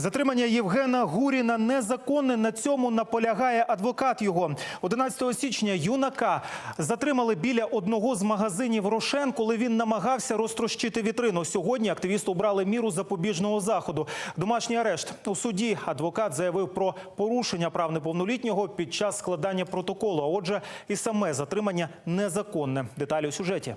Затримання Євгена Гуріна незаконне. На цьому наполягає адвокат його. 11 січня юнака затримали біля одного з магазинів Рошен, коли він намагався розтрощити вітрину. Сьогодні активісти обрали міру запобіжного заходу. Домашній арешт у суді. Адвокат заявив про порушення прав неповнолітнього під час складання протоколу. А отже, і саме затримання незаконне. Деталі у сюжеті.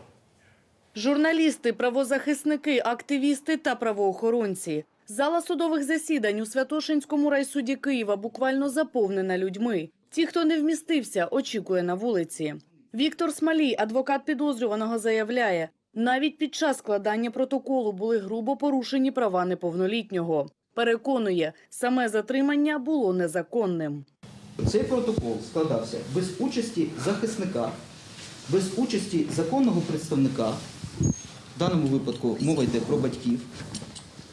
Журналісти, правозахисники, активісти та правоохоронці. Зала судових засідань у Святошинському райсуді Києва буквально заповнена людьми. Ті, хто не вмістився, очікує на вулиці. Віктор Смалій, адвокат підозрюваного, заявляє, навіть під час складання протоколу були грубо порушені права неповнолітнього. Переконує, саме затримання було незаконним. Цей протокол складався без участі захисника, без участі законного представника. В даному випадку мова йде про батьків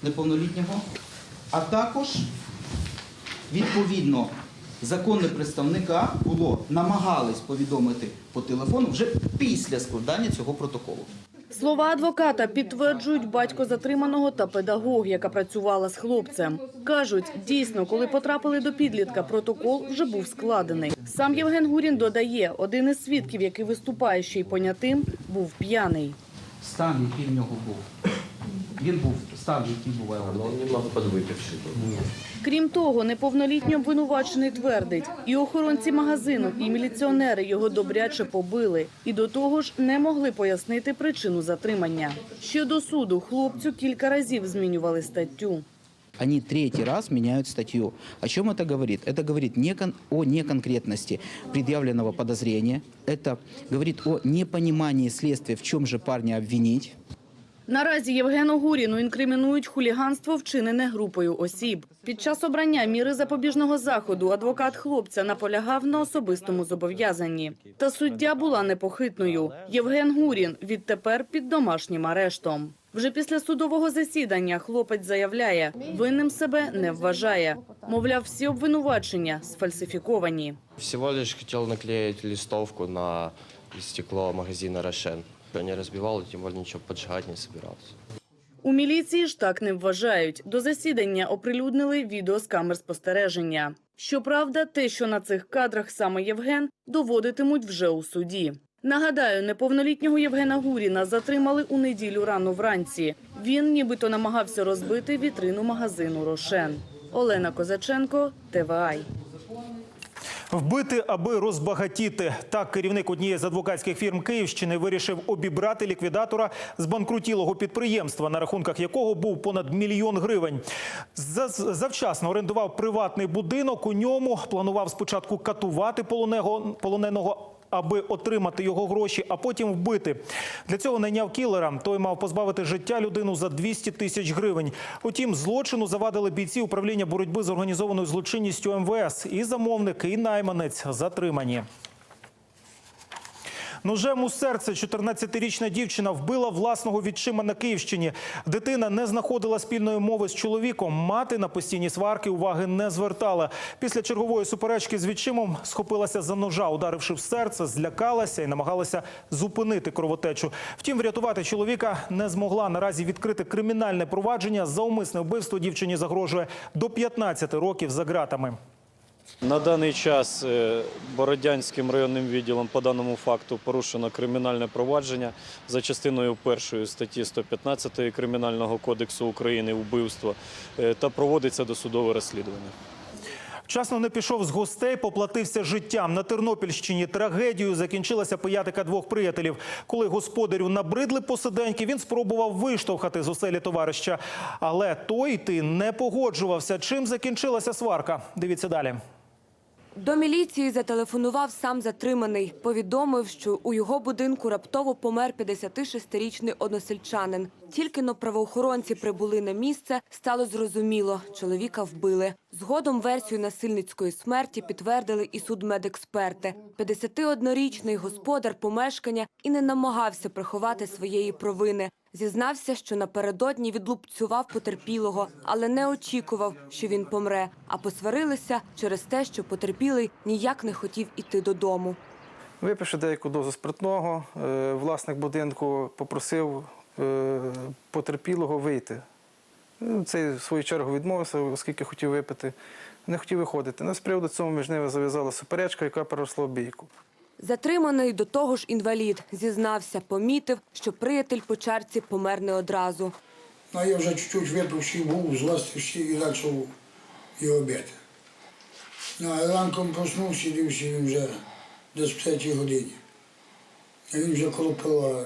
неповнолітнього, а також відповідно законне представника було намагались повідомити по телефону вже після складання цього протоколу. Слова адвоката підтверджують батько затриманого та педагог, яка працювала з хлопцем. Кажуть, дійсно, коли потрапили до підлітка, протокол вже був складений. Сам Євген Гурін додає, один із свідків, який виступає ще й понятим, був п'яний. Стан, який в нього був. Він був стан, який буває. Но он немного подвыпивший был. Крім того, неповнолітній обвинувачений твердить, і охоронці магазину, і міліціонери його добряче побили. І до того ж не могли пояснити причину затримання. Ще до суду хлопцю кілька разів змінювали статтю. Они третий раз меняют статью. О чем это говорит? Это говорит не кон- о неконкретности предъявленного подозрения. Это говорит о непонимании следствия, в чем же парня обвинить. Наразі Євгену Гуріну інкримінують хуліганство, вчинене групою осіб. Під час обрання міри запобіжного заходу адвокат хлопця наполягав на особистому зобов'язанні. Та суддя була непохитною. Євген Гурін відтепер під домашнім арештом. Вже після судового засідання хлопець заявляє, винним себе не вважає. Мовляв, всі обвинувачення сфальсифіковані. Всего лишь хотел наклеить листовку на стекло магазина «Рошен». Я не разбивал, и тем более ничего поджигать не собирался. У міліції ж так не вважають. До засідання оприлюднили відео з камер спостереження. Щоправда, те, що на цих кадрах саме Євген, доводитимуть вже у суді. Нагадаю, неповнолітнього Євгена Гуріна затримали у неділю рано вранці. Він нібито намагався розбити вітрину магазину Рошен. Олена Козаченко, ТВАЙ. Вбити, аби розбагатіти. Так, керівник однієї з адвокатських фірм Київщини вирішив обібрати ліквідатора з банкрутілого підприємства, на рахунках якого був понад мільйон гривень. Завчасно орендував приватний будинок. У ньому планував спочатку катувати полоненого, полоненого. Аби отримати його гроші, а потім вбити. Для цього найняв кілера. Той мав позбавити життя людину за 200 тисяч гривень. Утім, злочину завадили бійці управління боротьби з організованою злочинністю МВС. І замовник, і найманець затримані. Ножем у серце 14-річна дівчина вбила власного відчима на Київщині. Дитина не знаходила спільної мови з чоловіком. Мати на постійні сварки уваги не звертала. Після чергової суперечки з відчимом схопилася за ножа, ударивши в серце, злякалася і намагалася зупинити кровотечу. Втім, врятувати чоловіка не змогла. Наразі відкрити кримінальне провадження за умисне вбивство дівчині загрожує до 15 років за ґратами. На даний час е, Бородянським районним відділом по даному факту порушено кримінальне провадження за частиною першої статті 115 Кримінального кодексу України вбивство е, та проводиться досудове розслідування. Вчасно не пішов з гостей, поплатився життям. На Тернопільщині трагедією закінчилася пиятика двох приятелів. Коли господарю набридли посиденьки, він спробував виштовхати з оселі товариша. Але той йти не погоджувався. Чим закінчилася сварка? Дивіться далі. До міліції зателефонував сам затриманий. Повідомив, що у його будинку раптово помер 56-річний односельчанин. Тільки но правоохоронці прибули на місце, стало зрозуміло – чоловіка вбили. Згодом версію насильницької смерті підтвердили і судмедексперти. 51-річний господар помешкання і не намагався приховати своєї провини. Зізнався, що напередодні відлупцював потерпілого, але не очікував, що він помре. А посварилися через те, що потерпілий ніяк не хотів іти додому. Випивши деяку дозу спиртного, е, власник будинку попросив е, потерпілого вийти Ну, Цей в свою чергу відмовився, оскільки хотів випити. Не хотів виходити. Ну, з приводу цього між ними зав'язала суперечка, яка переросла в бійку. Затриманий до того ж інвалід зізнався, помітив, що приятель по чарці помер не одразу. Ну, а я вже чуть-чуть випивши був, з власності і і обід. Ну, а ранком проснувся, дивився він вже десь в 5 годині. А він вже коло пила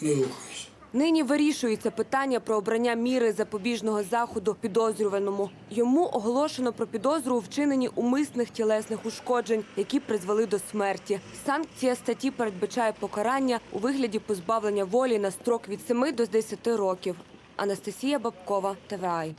не рухається. Нині вирішується питання про обрання міри запобіжного заходу підозрюваному. Йому оголошено про підозру у вчиненні умисних тілесних ушкоджень, які призвели до смерті. Санкція статті передбачає покарання у вигляді позбавлення волі на строк від 7 до 10 років. Анастасія Бабкова, ТВАЙ.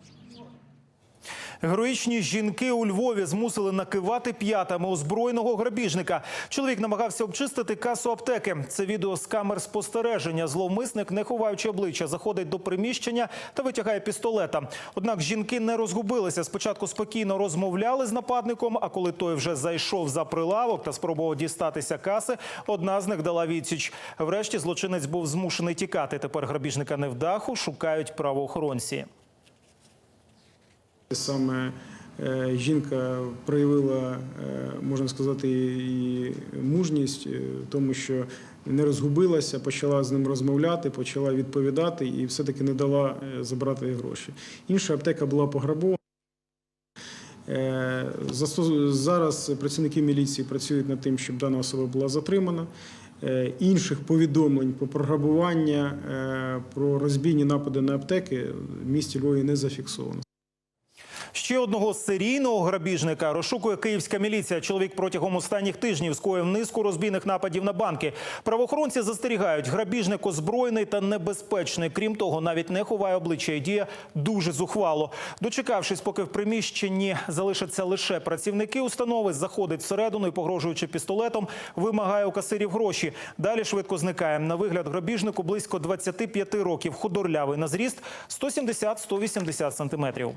Героїчні жінки у Львові змусили накивати п'ятами озброєного грабіжника. Чоловік намагався обчистити касу аптеки. Це відео з камер спостереження. Зловмисник, не ховаючи обличчя, заходить до приміщення та витягає пістолета. Однак жінки не розгубилися. Спочатку спокійно розмовляли з нападником. А коли той вже зайшов за прилавок та спробував дістатися каси, одна з них дала відсіч. Врешті злочинець був змушений тікати. Тепер грабіжника невдаху шукають правоохоронці. Саме е, жінка проявила, е, можна сказати, і мужність, е, тому що не розгубилася, почала з ним розмовляти, почала відповідати і все-таки не дала забрати гроші. Інша аптека була пограбована. Зараз працівники міліції працюють над тим, щоб дана особа була затримана. Інших повідомлень про програбування, про розбійні напади на аптеки в місті Львові не зафіксовано. Ще одного серійного грабіжника розшукує київська міліція. Чоловік протягом останніх тижнів скоїв низку розбійних нападів на банки. Правоохоронці застерігають, грабіжник озброєний та небезпечний. Крім того, навіть не ховає обличчя і діє дуже зухвало. Дочекавшись, поки в приміщенні залишаться лише працівники установи, заходить всередину і, погрожуючи пістолетом, вимагає у касирів гроші. Далі швидко зникає. На вигляд грабіжнику близько 25 років. Худорлявий на зріст 170-180 сантиметрів.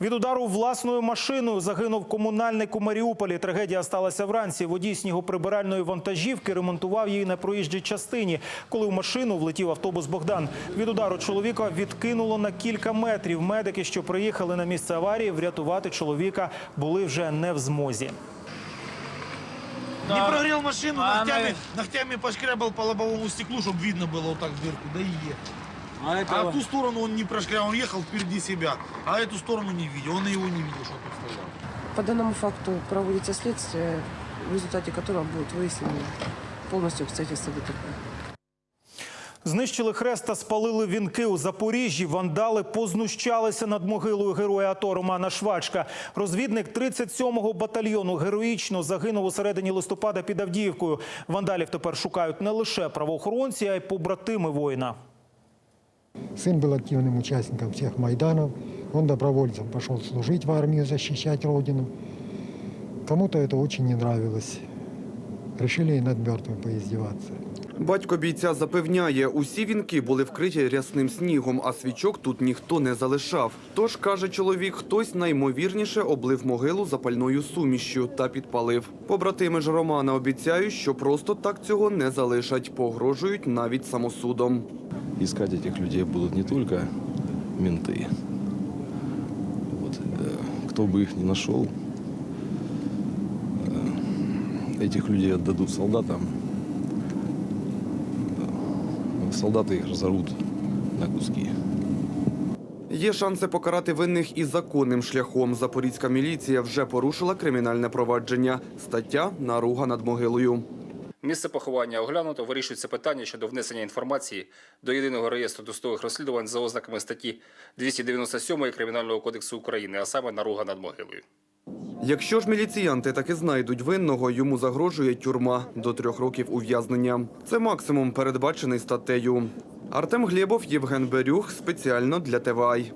Від удару власною машиною загинув комунальник у Маріуполі. Трагедія сталася вранці. Водій снігоприбиральної вантажівки ремонтував її на проїжджій частині, коли в машину влетів автобус Богдан. Від удару чоловіка відкинуло на кілька метрів. Медики, що приїхали на місце аварії, врятувати чоловіка були вже не в змозі. Не прогрел машину, ногтями, ногтями пошкрябал по лобовому стеклу, чтобы видно было вот так в дырку, да и е. А, в ту сторону он не прошкрябал, он ехал впереди себя, а эту сторону не видел, он и его не видел, что тут стоял. По данному факту проводится следствие, в результате которого будут выяснены полностью обстоятельства ДТП. Знищили хрест та спалили вінки у Запоріжжі. Вандали познущалися над могилою героя АТО Романа Швачка. Розвідник 37-го батальйону героїчно загинув у середині листопада під Авдіївкою. Вандалів тепер шукають не лише правоохоронці, а й побратими воїна. Сын был активным участником всех Майданов. Он добровольцем пошел служить в армию, защищать Родину. Кому-то это очень не нравилось. Решили и над мертвым поиздеваться. Батько бійця запевняє, усі вінки були вкриті рясним снігом, а свічок тут ніхто не залишав. Тож, каже чоловік, хтось наймовірніше облив могилу запальною сумішшю та підпалив. Побратими ж Романа обіцяють, що просто так цього не залишать, погрожують навіть самосудом. искать этих людей будут не только менты. Вот, э, кто бы их ни нашел, э, этих людей отдадут солдатам. Э, Солдаты их разорут на куски. Є шанси покарати винних і законним шляхом. Запорізька міліція вже порушила кримінальне провадження. Стаття «Наруга над могилою». Місце поховання оглянуто, вирішується питання щодо внесення інформації до єдиного реєстру досудових розслідувань за ознаками статті 297 Кримінального кодексу України, а саме наруга над могилою. Якщо ж міліціянти таки знайдуть винного, йому загрожує тюрма до трьох років ув'язнення. Це максимум передбачений статтею. Артем Глєбов, Євген Берюх спеціально для ТВАЙ.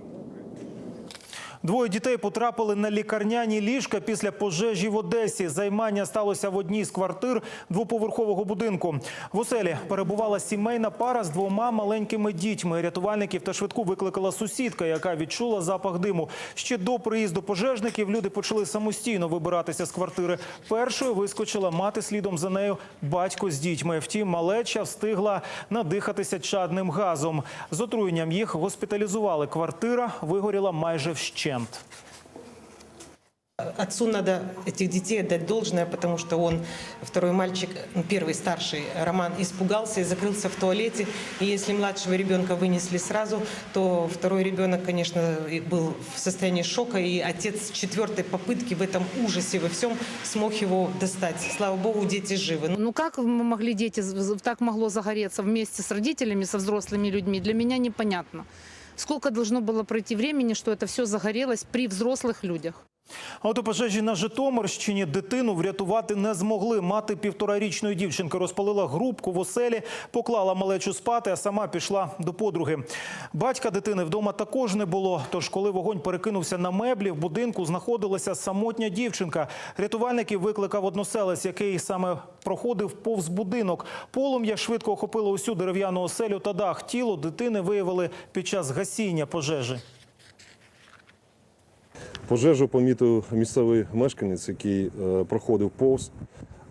Двоє дітей потрапили на лікарняні ліжка після пожежі в Одесі. Займання сталося в одній з квартир двоповерхового будинку. В оселі перебувала сімейна пара з двома маленькими дітьми. Рятувальників та швидку викликала сусідка, яка відчула запах диму. Ще до приїзду пожежників люди почали самостійно вибиратися з квартири. Першою вискочила мати слідом за нею батько з дітьми. Втім, малеча встигла надихатися чадним газом. З отруєнням їх госпіталізували. Квартира вигоріла майже вщент. Отцу надо этих детей отдать должное, потому что он, второй мальчик, ну, первый старший, Роман, испугался и закрылся в туалете. И если младшего ребенка вынесли сразу, то второй ребенок, конечно, был в состоянии шока. И отец с четвертой попытки в этом ужасе, во всем смог его достать. Слава богу, дети живы. Ну как могли дети, так могло загореться вместе с родителями, со взрослыми людьми, для меня непонятно. Сколько должно было пройти времени, что это все загорелось при взрослых людях? А от у пожежі на Житомирщині дитину врятувати не змогли. Мати півторарічної дівчинки розпалила грубку в оселі, поклала малечу спати, а сама пішла до подруги. Батька дитини вдома також не було. Тож, коли вогонь перекинувся на меблі, в будинку знаходилася самотня дівчинка. Рятувальників викликав односелець, який саме проходив повз будинок. Полум'я швидко охопило усю дерев'яну оселю та дах. Тіло дитини виявили під час гасіння пожежі. Пожежу помітив місцевий мешканець, який е, проходив повз,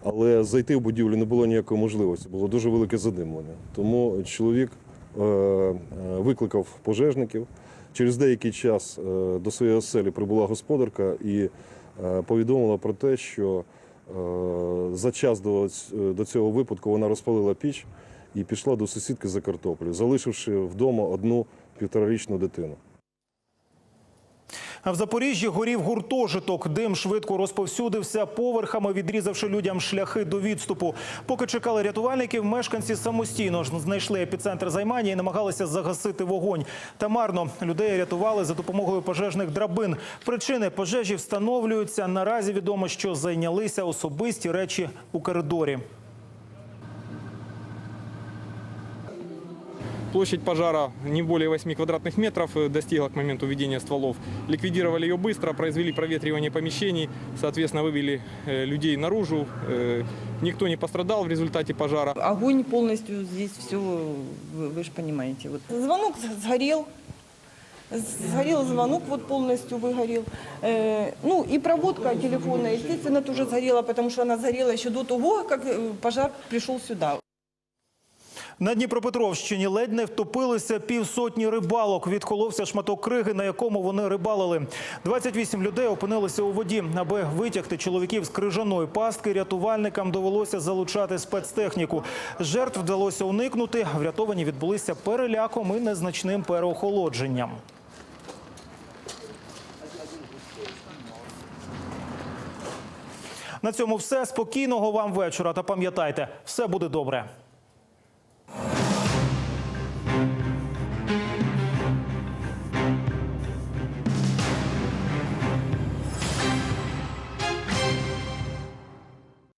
але зайти в будівлю не було ніякої можливості, було дуже велике задимлення. Тому чоловік е, е, викликав пожежників. Через деякий час до своєї оселі прибула господарка і повідомила про те, що за час до, цього випадку вона розпалила піч і пішла до сусідки за картоплею, залишивши вдома одну півторарічну дитину. В Запоріжжі горів гуртожиток. Дим швидко розповсюдився поверхами, відрізавши людям шляхи до відступу. Поки чекали рятувальників, мешканці самостійно знайшли епіцентр займання і намагалися загасити вогонь. Та марно людей рятували за допомогою пожежних драбин. Причини пожежі встановлюються. Наразі відомо, що зайнялися особисті речі у коридорі. Площадь пожара не более 8 квадратных метров э, достигла к моменту введения стволов. Ликвидировали ее быстро, произвели проветривание помещений, соответственно, вывели э, людей наружу. Э, Никто не пострадал в результате пожара. Огонь полностью здесь все, вы, вы же понимаете. Вот. Звонок сгорел. Сгорел звонок, вот полностью выгорел. Э, ну и проводка телефонная, естественно, тоже сгорела, потому что она сгорела еще до того, как пожар пришел сюда. На Дніпропетровщині ледь не втопилися півсотні рибалок. Відколовся шматок криги, на якому вони рибалили. 28 людей опинилися у воді. Аби витягти чоловіків з крижаної пастки, рятувальникам довелося залучати спецтехніку. Жертв вдалося уникнути. Врятовані відбулися переляком і незначним переохолодженням. На цьому все. Спокійного вам вечора. Та пам'ятайте, все буде добре.